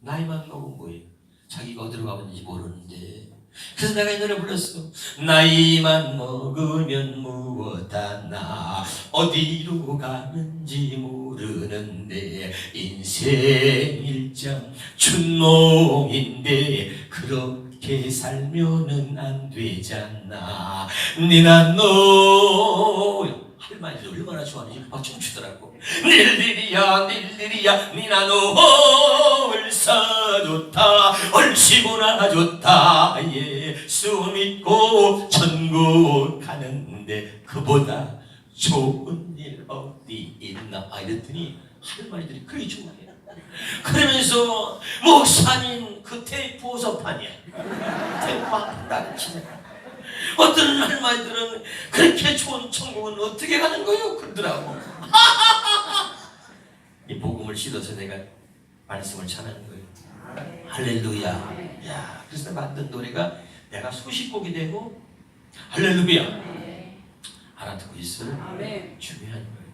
나이만 먹은 거예요. 자기가 어디로 가는지 모르는데. 그래서 내가 이 노래 불렀어. 나이만 먹으면 무엇 하나 어디로 가는지 모르는데 인생 일장 춘몽인데 그렇게 살면은 안 되잖아. 니나 너 할머니들 얼마나 좋아하는지 막 춤추더라고. 닐리리야 닐리리야 니나 너 얼싸 좋다 얼씨구나 좋다. 예수 믿고 천국 가는데 그보다 좋은 일 어디 있나? 아 이랬더니 할머니들이 그리 좋아해 그러면서 목사님 그 테이프 호소판이야 테이프 딱 치네. 어떤 할머니들은 그렇게 좋은 천국은 어떻게 가는 거요? 그러더라고. 이 복음을 실어서 내가 말씀을 전하는 거예요. 할렐루야. 야, 그래서 만든 노래가 내가 소식곡이 되고 할렐루야. 알아듣고 있어요. 중요한 거예요.